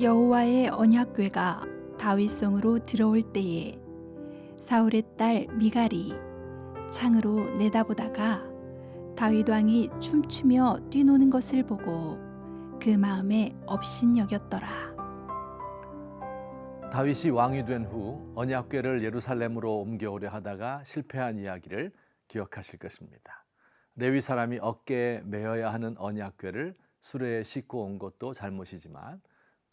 여호와의 언약궤가 다윗성으로 들어올 때에 사울의 딸 미갈이 창으로 내다보다가 다윗 왕이 춤추며 뛰노는 것을 보고 그 마음에 업신여겼더라. 다윗이 왕이 된 후 언약궤를 예루살렘으로 옮겨오려 하다가 실패한 이야기를 기억하실 것입니다. 레위 사람이 어깨에 메어야 하는 언약궤를 수레에 싣고 온 것도 잘못이지만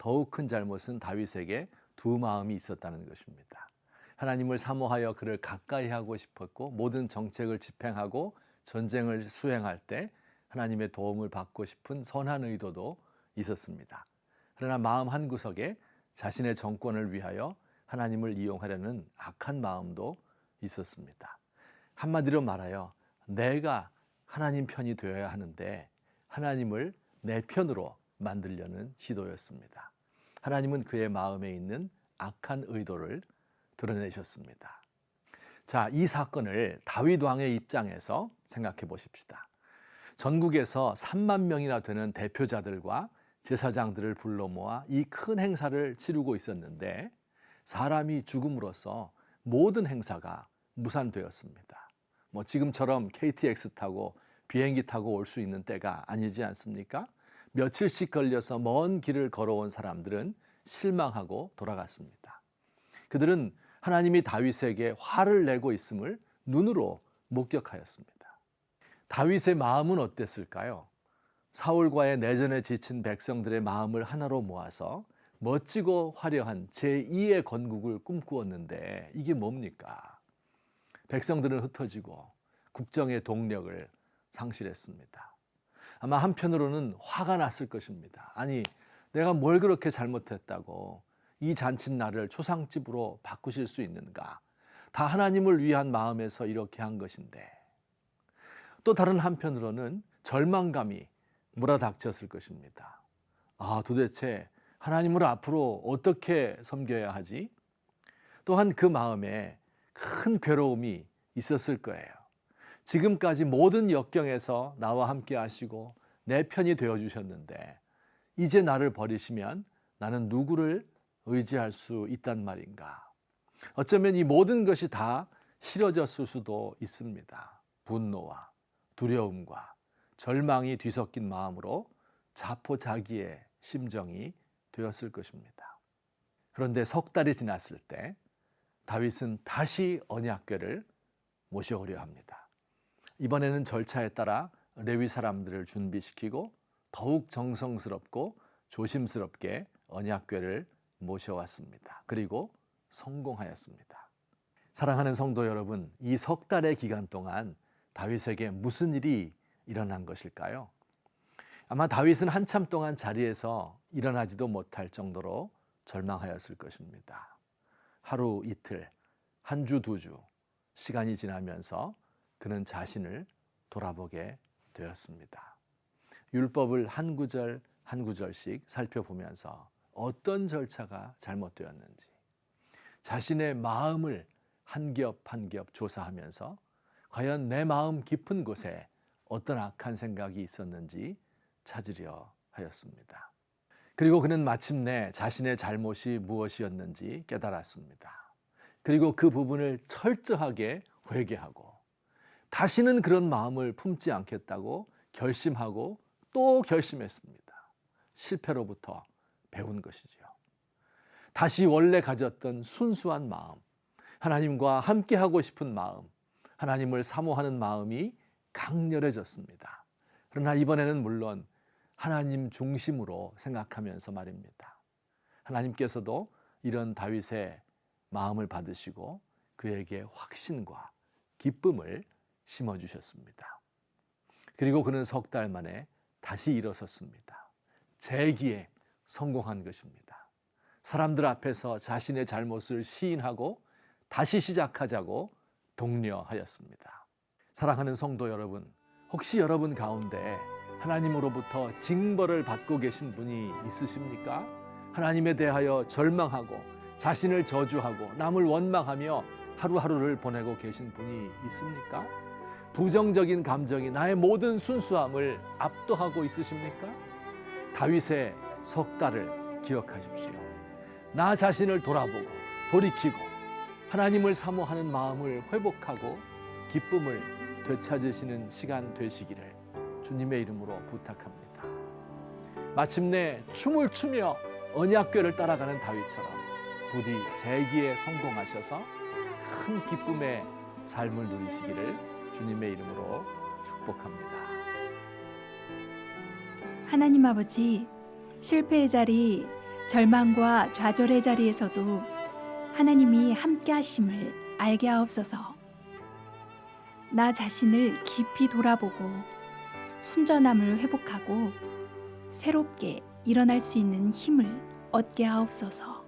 더욱 큰 잘못은 다윗에게 두 마음이 있었다는 것입니다. 하나님을 사모하여 그를 가까이 하고 싶었고 모든 정책을 집행하고 전쟁을 수행할 때 하나님의 도움을 받고 싶은 선한 의도도 있었습니다. 그러나 마음 한 구석에 자신의 정권을 위하여 하나님을 이용하려는 악한 마음도 있었습니다. 한마디로 말하여 내가 하나님 편이 되어야 하는데 하나님을 내 편으로 만들려는 시도였습니다. 하나님은 그의 마음에 있는 악한 의도를 드러내셨습니다. 자, 이 사건을 다윗 왕의 입장에서 생각해 보십시다. 전국에서 3만 명이나 되는 대표자들과 제사장들을 불러 모아 이 큰 행사를 치르고 있었는데 사람이 죽음으로써 모든 행사가 무산되었습니다. 뭐 지금처럼 KTX 타고 비행기 타고 올 수 있는 때가 아니지 않습니까? 며칠씩 걸려서 먼 길을 걸어온 사람들은 실망하고 돌아갔습니다. 그들은 하나님이 다윗에게 화를 내고 있음을 눈으로 목격하였습니다. 다윗의 마음은 어땠을까요? 사울과의 내전에 지친 백성들의 마음을 하나로 모아서 멋지고 화려한 제2의 건국을 꿈꾸었는데 이게 뭡니까? 백성들은 흩어지고 국정의 동력을 상실했습니다. 아마 한편으로는 화가 났을 것입니다. 아니, 내가 뭘 그렇게 잘못했다고 이 잔칫날을 초상집으로 바꾸실 수 있는가? 다 하나님을 위한 마음에서 이렇게 한 것인데. 또 다른 한편으로는 절망감이 몰아닥쳤을 것입니다. 아, 도대체 하나님을 앞으로 어떻게 섬겨야 하지? 또한 그 마음에 큰 괴로움이 있었을 거예요. 지금까지 모든 역경에서 나와 함께 하시고 내 편이 되어 주셨는데 이제 나를 버리시면 나는 누구를 의지할 수 있단 말인가? 어쩌면 이 모든 것이 다 싫어졌을 수도 있습니다. 분노와 두려움과 절망이 뒤섞인 마음으로 자포자기의 심정이 되었을 것입니다. 그런데 석 달이 지났을 때 다윗은 다시 언약궤를 모셔오려 합니다. 이번에는 절차에 따라 레위 사람들을 준비시키고 더욱 정성스럽고 조심스럽게 언약궤를 모셔왔습니다. 그리고 성공하였습니다. 사랑하는 성도 여러분, 이 석 달의 기간 동안 다윗에게 무슨 일이 일어난 것일까요? 아마 다윗은 한참 동안 자리에서 일어나지도 못할 정도로 절망하였을 것입니다. 하루 이틀, 한 주, 두 주, 시간이 지나면서 그는 자신을 돌아보게 되었습니다. 율법을 한 구절 한 구절씩 살펴보면서 어떤 절차가 잘못되었는지, 자신의 마음을 한 겹 한 겹 조사하면서 과연 내 마음 깊은 곳에 어떤 악한 생각이 있었는지 찾으려 하였습니다. 그리고 그는 마침내 자신의 잘못이 무엇이었는지 깨달았습니다. 그리고 그 부분을 철저하게 회개하고 다시는 그런 마음을 품지 않겠다고 결심하고 또 결심했습니다. 실패로부터 배운 것이지요. 다시 원래 가졌던 순수한 마음, 하나님과 함께하고 싶은 마음, 하나님을 사모하는 마음이 강렬해졌습니다. 그러나 이번에는 물론 하나님 중심으로 생각하면서 말입니다. 하나님께서도 이런 다윗의 마음을 받으시고 그에게 확신과 기쁨을 심어 주셨습니다. 그리고 그는 석 달 만에 다시 일어섰습니다. 재기에 성공한 것입니다. 사람들 앞에서 자신의 잘못을 시인하고 다시 시작하자고 독려하였습니다. 사랑하는 성도 여러분, 혹시 여러분 가운데 하나님으로부터 징벌을 받고 계신 분이 있으십니까? 하나님에 대하여 절망하고 자신을 저주하고 남을 원망하며 하루하루를 보내고 계신 분이 있습니까? 부정적인 감정이 나의 모든 순수함을 압도하고 있으십니까? 다윗의 석 달을 기억하십시오. 나 자신을 돌아보고 돌이키고 하나님을 사모하는 마음을 회복하고 기쁨을 되찾으시는 시간 되시기를 주님의 이름으로 부탁합니다. 마침내 춤을 추며 언약궤를 따라가는 다윗처럼 부디 재기에 성공하셔서 큰 기쁨의 삶을 누리시기를 주님의 이름으로 축복합니다. 하나님 아버지, 실패의 자리, 절망과 좌절의 자리에서도 하나님이 함께 하심을 알게 하옵소서. 나 자신을 깊이 돌아보고 순전함을 회복하고 새롭게 일어날 수 있는 힘을 얻게 하옵소서.